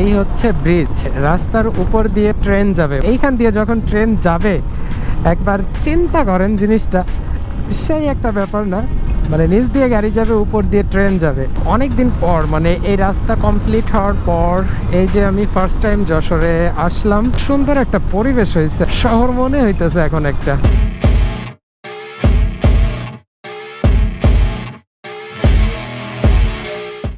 এই হচ্ছে ব্রিজ রাস্তার উপর দিয়ে ট্রেন যাবে। এইখান দিয়ে যখন ট্রেন যাবে, একবার চিন্তা করেন জিনিসটা, সেই একটা ব্যাপার না মানে নিচ দিয়ে গাড়ি যাবে, উপর দিয়ে ট্রেন যাবে। অনেক দিন পর মানে এই রাস্তা কমপ্লিট হওয়ার পর, এই যে আমি ফার্স্ট টাইম যশোরে আসলাম, সুন্দর একটা পরিবেশ হয়েছে, শহর মনে হইতেছে এখন একটা।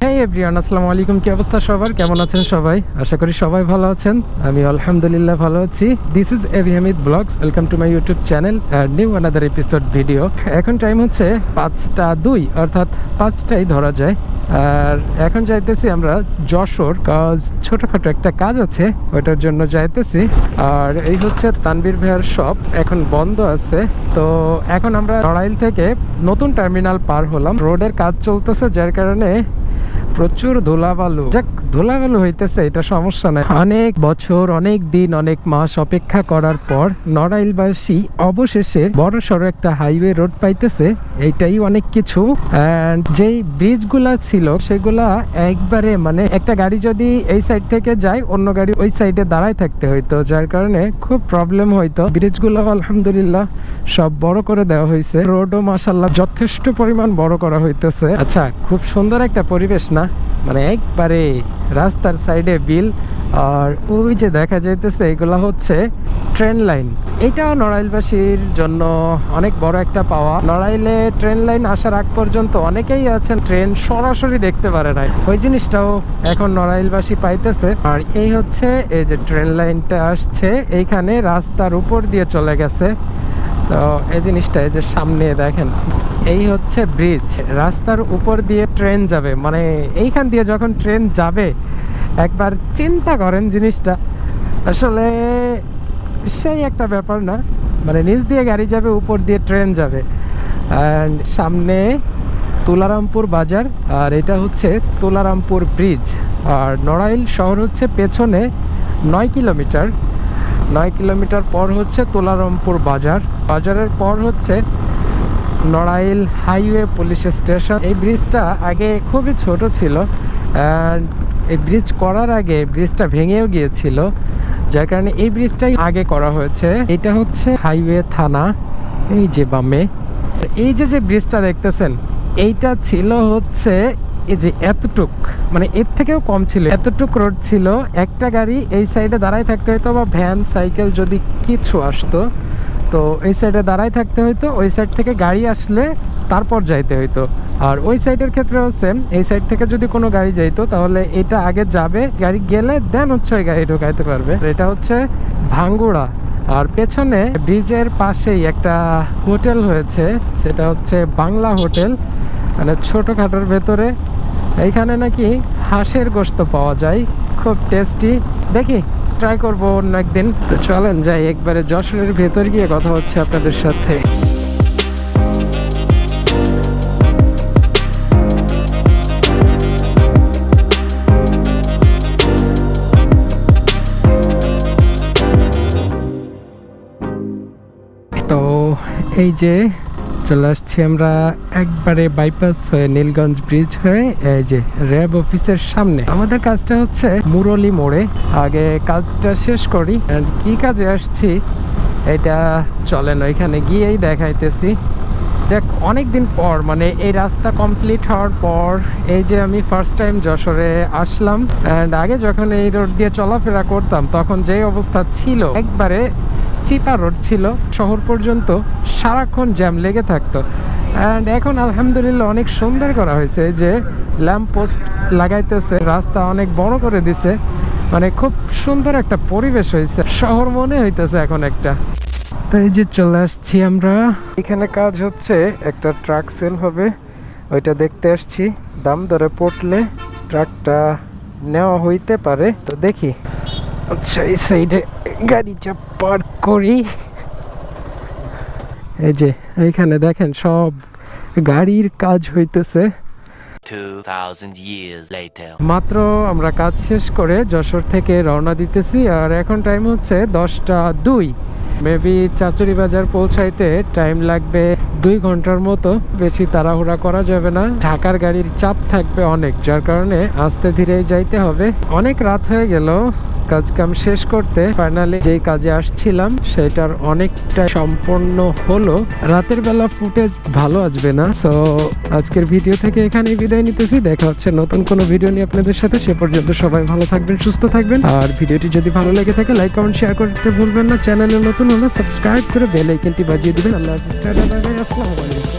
হেই এভরিওয়ান আসসালামু আলাইকুম। কি অবস্থা সবার? কেমন আছেন সবাই? আশা করি সবাই ভালো আছেন। আমি আলহামদুলিল্লাহ ভালো আছি। This is AV Hamid blogs welcome to my YouTube channel new another episode video এখন টাইম হচ্ছে পাঁচটা দুই, অর্থাৎ পাঁচটাই ধরা যায়। আর এখন যাইতেছি আমরা যশোর কাজ ছোটখাটো একটা কাজ আছে, ওইটার জন্য যাইতেছি। আর এই হচ্ছে তানবীর ভাইয়ার শপ এখন বন্ধ আছে। তো এখন আমরা নড়াইল থেকে নতুন টার্মিনাল পার হলাম। রোডের কাজ চলতেছে, যার কারণে প্রচুর ধুলাবালু। যাক ধুলাবালু হইতেছে, এটা সমস্যা নাই। অনেক বছর, অনেক দিন, অনেক মাস অপেক্ষা করার পর নড়াইলবাসী অবশেষে বড় সড়ো একটা হাইওয়ে রোড পাইতেছে। এইটাই অনেক কিছু। অ্যান্ড যেই ব্রিজগুলা ছিল, সেগুলা একবারে মানে একটা গাড়ি যদি এই সাইড থেকে যায়, অন্য গাড়ি ওই সাইডে দাঁড়ায় থাকতে হইতো। যার কারণে খুব প্রবলেম হইতো। ব্রিজগুলো আলহামদুলিল্লাহ সব বড় করে দেওয়া হয়েছে রোডও মাসাল্লাহ যথেষ্ট পরিমাণ বড় করা হইতেছে। আচ্ছা খুব সুন্দর একটা পরিবেশ না? মানে একবারে রাস্তার সাইডে বিল, আর ওই যে দেখা যাইতেছে, এগুলা হচ্ছে ট্রেন লাইন এটাও নড়াইলবাসীর জন্য অনেক বড় একটা পাওয়া। নড়াইলে ট্রেন লাইন আসার আগ পর্যন্ত অনেকেই আছেন ট্রেন সরাসরি দেখতে পারে নাই। ওই জিনিসটাও এখন নড়াইলবাসী পাইতেছে। আর এই হচ্ছে, এই যে ট্রেন লাইনটা আসছে, এইখানে রাস্তার উপর দিয়ে চলে গেছে। তো এই জিনিসটা এই যে সামনে দেখেন, এই হচ্ছে ব্রিজ রাস্তার উপর দিয়ে ট্রেন যাবে মানে এইখান দিয়ে যখন ট্রেন যাবে, একবার চিন্তা করেন জিনিসটা। আসলে সেই একটা ব্যাপার না মানে নিচ দিয়ে গাড়ি যাবে, উপর দিয়ে ট্রেন যাবে। অ্যান্ড সামনে তুলারামপুর বাজার, আর এটা হচ্ছে তুলারামপুর ব্রিজ আর নড়াইল শহর হচ্ছে পেছনে নয় কিলোমিটার। নয় কিলোমিটার পর হচ্ছে তুলারামপুর বাজার। বাজারের পর হচ্ছে নড়াইল হাইওয়ে পুলিশ স্টেশন। এই ব্রিজটা আগে খুবই ছোট ছিল। এই ব্রিজ করার আগে ব্রিজটা ভেঙেও গিয়েছিল। যার কারণে এই ব্রিজটাই আগে করা হয়েছে। এটা হচ্ছে হাইওয়ে থানা। এই যে বামে। এই যে যে ব্রিজটা দেখতেছেন, এইটা ছিল হচ্ছে এই যে এতটুক মানে এর থেকেও কম ছিল। এতটুক রোড ছিল, একটা গাড়ি এই সাইডে দাঁড়ায় থাকতে হতো বা ভ্যান সাইকেল যদি কিছু আসতো, তো এই সাইডে দাঁড়ায় থাকতে হইতো, ওই সাইড থেকে গাড়ি আসলে তারপর যাইতে হইতো। আর ওই সাইডের ক্ষেত্রেও সেম এই সাইড থেকে যদি কোনো গাড়ি যাইতো, তাহলে এটা আগে যাবে, গাড়ি গেলে দেন হচ্ছে ওই গাড়ি ঢোকাইতে পারবে। এটা হচ্ছে ভাঙ্গুড়া। আর পেছনে ব্রিজের পাশেই একটা হোটেল হয়েছে, সেটা হচ্ছে বাংলা হোটেল। মানে ছোটোখাটোর ভেতরে এইখানে নাকি হাঁসের গোস্ত পাওয়া যায়। খুব টেস্টি দেখি ট্রাই করব অন্য একদিন। তো চলেন যাই, একবারে যশোরের ভেতর গিয়ে কথা হচ্ছে আপনাদের সাথে। এই যে চলে আসছি আমরা একবারে বাইপাস হয়ে নীলগঞ্জ ব্রিজ হয়ে, এই যে র্যাব অফিসের সামনে। আমাদের কাজটা হচ্ছে মুরলি মোড়ে। আগে কাজটা শেষ করি। কি কাজে আসছি? এটা চলেন ওইখানে গিয়েই দেখাইতেছি। দেখ অনেক দিন পর মানে এই রাস্তা কমপ্লিট হওয়ার পর, এই যে আমি ফার্স্ট টাইম যশোরে আসলাম। অ্যান্ড আগে যখন এই রোড দিয়ে চলাফেরা করতাম, তখন যে অবস্থা ছিল, একবারে চিপা রোড ছিল। শহর পর্যন্ত সারাক্ষণ জ্যাম লেগে থাকতো। অ্যান্ড এখন আলহামদুলিল্লাহ অনেক সুন্দর করা হয়েছে যে ল্যাম্প পোস্ট লাগাইতেছে, রাস্তা অনেক বড় করে দিছে। মানে খুব সুন্দর একটা পরিবেশ হয়েছে। শহর মনে হইতেছে এখন একটা। তো এই যে চলে আসছি আমরা। এখানে কাজ হচ্ছে, একটা ট্রাক সেল হবে, ওইটা দেখতে আসছি। দাম দরে পড়লে ট্রাকটা নেওয়া হইতে পারে। তো দেখি। আচ্ছা এই সাইডে গাড়িটা পার্ক করি। এই যে এইখানে দেখেন সব গাড়ির কাজ হইতেছে। 2,000 years later. মাত্র আমরা কাজ শেষ করে যশোর থেকে রওনা দিতেছি আর এখন টাইম হচ্ছে দশটা দুই। মেবি চাচুরি বাজার পৌঁছাইতে টাইম লাগবে দুই ঘণ্টার মতো। বেশি তাড়াহুড়া করা যাবে না। ঢাকার গাড়ির চাপ থাকবে অনেক, যার কারণে আস্তে ধীরে যাইতে হবে। অনেক রাত হয়ে গেল কাজ কাম শেষ করতে। ফাইনালি যেই কাজে আসছিলাম, সেটার অনেকটা সম্পূর্ণ হলো। রাতের বেলা ফুটেজ ভালো আসবে না। সো আজকের ভিডিও থেকে এখানেই বিদায় নিতেছি। দেখা হচ্ছে নতুন কোনো ভিডিও নিয়ে আপনাদের সাথে। সে পর্যন্ত সবাই ভালো থাকবেন, সুস্থ থাকবেন। আর ভিডিওটি যদি ভালো লেগে থাকে লাইক কমেন্ট শেয়ার করতে ভুলবেন না। চ্যানেলে নতুন হলে সাবস্ক্রাইব করে বেল আইকনটি বাজিয়ে দিবেন আল্লাহ হাফিজ টাটা বাই বাই আসসালামু আলাইকুম